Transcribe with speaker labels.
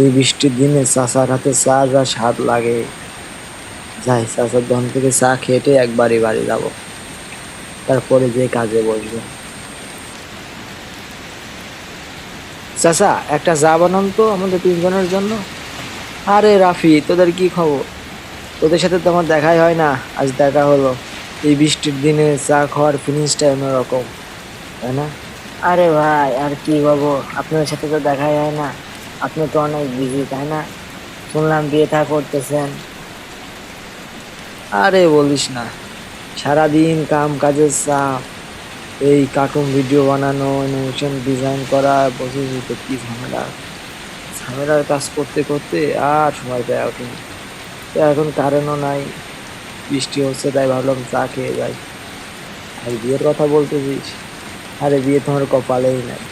Speaker 1: এই বৃষ্টির দিনে চাচার হাতে চা যা স্বাদ লাগে। যাই, চাচার দোকান থেকে চা খেটে একবারই বাড়ি যাব। তারপরে যে কাজে বসবো। চাচা, একটা চা বানান তো আমাদের তিনজনের জন্য। আরে রাফি, তোদের কি খবর? তোদের সাথে তো আমার দেখাই হয় না, আজ দেখা হলো। এই বৃষ্টির দিনে চা খাওয়ার ফিলিংসটা অন্যরকম, তাই না? আরে ভাই, আর কি বলব আপনার সাথে তো দেখাই হয় না। আপনি তো অনেক বিজি তাই না? শুনলাম বিয়ে থা করতেছেন। আরে বলিস না, সারাদিন কাম কাজের চাপ। এই কার্টুন ভিডিও বানানো অ্যানিমেশন ডিজাইন করা, বসে তো কি ঝামেলা? ঝামেলার কাজ করতে করতে আর সময় পেয়ে ওঠেনি তো এখন কারেন্টও নাই, বৃষ্টি হচ্ছে, তাই ভাবলাম চা খেয়ে যাই। আর বিয়ের কথা বলতেছিস? আরে বিয়ে তোমার কপালেই নাই।